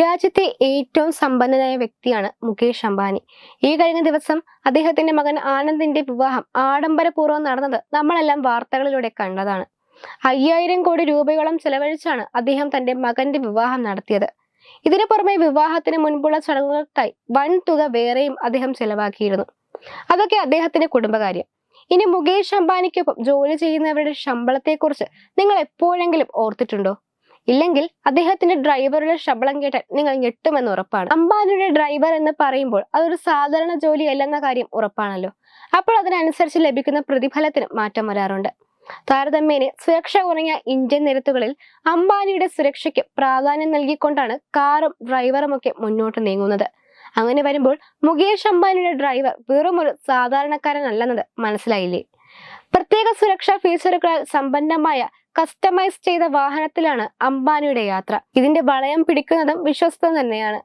രാജ്യത്തെ ഏറ്റവും സമ്പന്നനായ വ്യക്തിയാണ് മുകേഷ് അംബാനി. ഈ കഴിഞ്ഞ ദിവസം അദ്ദേഹത്തിന്റെ മകൻ ആനന്ദിന്റെ വിവാഹം ആഡംബരപൂർവം നടന്നത് നമ്മളെല്ലാം വാർത്തകളിലൂടെ കണ്ടതാണ്. അയ്യായിരം കോടി രൂപയോളം ചെലവഴിച്ചാണ് അദ്ദേഹം തന്റെ മകന്റെ വിവാഹം നടത്തിയത്. ഇതിനു പുറമെ വിവാഹത്തിന് മുൻപുള്ള ചടങ്ങുകൾക്കായി വൻ തുക വേറെയും അദ്ദേഹം ചെലവാക്കിയിരുന്നു. അതൊക്കെ അദ്ദേഹത്തിന്റെ കുടുംബകാര്യം. ഇനി മുകേഷ് അംബാനിക്കൊപ്പം ജോലി ചെയ്യുന്നവരുടെ ശമ്പളത്തെക്കുറിച്ച് നിങ്ങൾ എപ്പോഴെങ്കിലും ഓർത്തിട്ടുണ്ടോ? ഇല്ലെങ്കിൽ അദ്ദേഹത്തിന്റെ ഡ്രൈവറുടെ ശമ്പളം കേട്ടാൽ നിങ്ങൾ ഞെട്ടുമെന്ന് ഉറപ്പാണ്. അംബാനിയുടെ ഡ്രൈവർ എന്ന് പറയുമ്പോൾ അതൊരു സാധാരണ ജോലി ജോലിയല്ലെന്ന കാര്യം ഉറപ്പാണല്ലോ. അപ്പോൾ അതിനനുസരിച്ച് ലഭിക്കുന്ന പ്രതിഫലത്തിന് മാറ്റം വരാറുണ്ട്. താരതമ്യേന സുരക്ഷ കുറഞ്ഞ ഇന്ത്യൻ നിരത്തുകളിൽ അംബാനിയുടെ സുരക്ഷയ്ക്ക് പ്രാധാന്യം നൽകിക്കൊണ്ടാണ് കാറും ഡ്രൈവറും ഒക്കെ മുന്നോട്ട് നീങ്ങുന്നത്. അങ്ങനെ വരുമ്പോൾ മുകേഷ് അംബാനിയുടെ ഡ്രൈവർ വെറുമൊരു സാധാരണക്കാരനല്ലെന്നത് മനസ്സിലായില്ലേ? പ്രത്യേക സുരക്ഷാ ഫീച്ചറുകളാൽ സമ്പന്നമായ കസ്റ്റമൈസ് ചെയ്ത വാഹനത്തിലാണ് അംബാനിയുടെ യാത്ര. ഇതിന്റെ വളയം പിടിക്കുന്നതും വിശ്വസ്തം തന്നെയാണ്.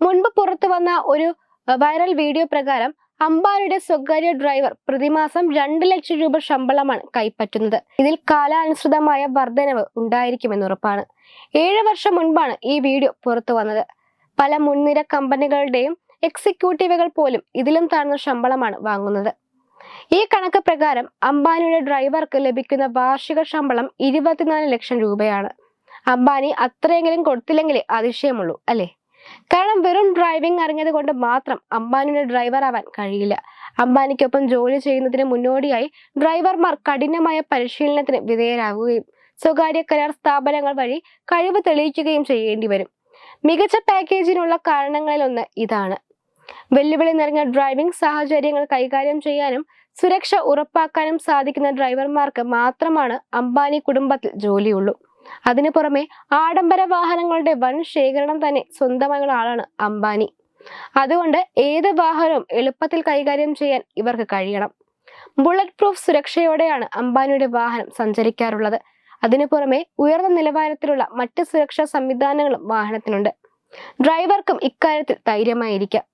മുൻപ് പുറത്തു വന്ന ഒരു വൈറൽ വീഡിയോ പ്രകാരം അംബാനിയുടെ സ്വകാര്യ ഡ്രൈവർ പ്രതിമാസം രണ്ട് ലക്ഷം രൂപ ശമ്പളമാണ് കൈപ്പറ്റുന്നത്. ഇതിൽ കാലാനുസൃതമായ വർധനവ് ഉണ്ടായിരിക്കുമെന്ന് ഉറപ്പാണ്. ഏഴ് വർഷം മുൻപാണ് ഈ വീഡിയോ പുറത്തു വന്നത്. പല മുൻനിര കമ്പനികളുടെയും എക്സിക്യൂട്ടീവുകൾ പോലും ഇതിലും താഴ്ന്ന ശമ്പളമാണ് വാങ്ങുന്നത്. ഈ കണക്ക് പ്രകാരം അംബാനിയുടെ ഡ്രൈവർക്ക് ലഭിക്കുന്ന വാർഷിക ശമ്പളം ഇരുപത്തിനാല് ലക്ഷം രൂപയാണ്. അംബാനി അത്രയെങ്കിലും കൊടുത്തില്ലെങ്കിലേ അതിശയമുള്ളൂ അല്ലേ? കാരണം വെറും ഡ്രൈവിംഗ് അറിഞ്ഞത് കൊണ്ട് മാത്രം അംബാനിയുടെ ഡ്രൈവർ ആവാൻ കഴിയില്ല. അംബാനിക്കൊപ്പം ജോലി ചെയ്യുന്നതിന് മുന്നോടിയായി ഡ്രൈവർമാർ കഠിനമായ പരിശീലനത്തിന് വിധേയരാകുകയും സ്വകാര്യ കരാർ സ്ഥാപനങ്ങൾ വഴി കഴിവ് തെളിയിക്കുകയും ചെയ്യേണ്ടി വരും മികച്ച പാക്കേജിനുള്ള കാരണങ്ങളിലൊന്ന് ഇതാണ്. വെല്ലുവിളി നിറഞ്ഞ ഡ്രൈവിംഗ് സാഹചര്യങ്ങൾ കൈകാര്യം ചെയ്യാനും സുരക്ഷ ഉറപ്പാക്കാനും സാധിക്കുന്ന ഡ്രൈവർമാർക്ക് മാത്രമാണ് അംബാനി കുടുംബത്തിൽ ജോലിയുള്ളൂ. അതിനു പുറമെ ആഡംബര വാഹനങ്ങളുടെ വൻ ശേഖരണം തന്നെ സ്വന്തമായുള്ള ആളാണ് അംബാനി. അതുകൊണ്ട് ഏത് വാഹനവും എളുപ്പത്തിൽ കൈകാര്യം ചെയ്യാൻ ഇവർക്ക് കഴിയണം. ബുള്ളറ്റ് പ്രൂഫ് സുരക്ഷയോടെയാണ് അംബാനിയുടെ വാഹനം സഞ്ചരിക്കാറുള്ളത്. അതിനു പുറമെ ഉയർന്ന നിലവാരത്തിലുള്ള മറ്റ് സുരക്ഷാ സംവിധാനങ്ങളും വാഹനത്തിനുണ്ട്. ഡ്രൈവർക്കും ഇക്കാര്യത്തിൽ ധൈര്യമായിരിക്കാം.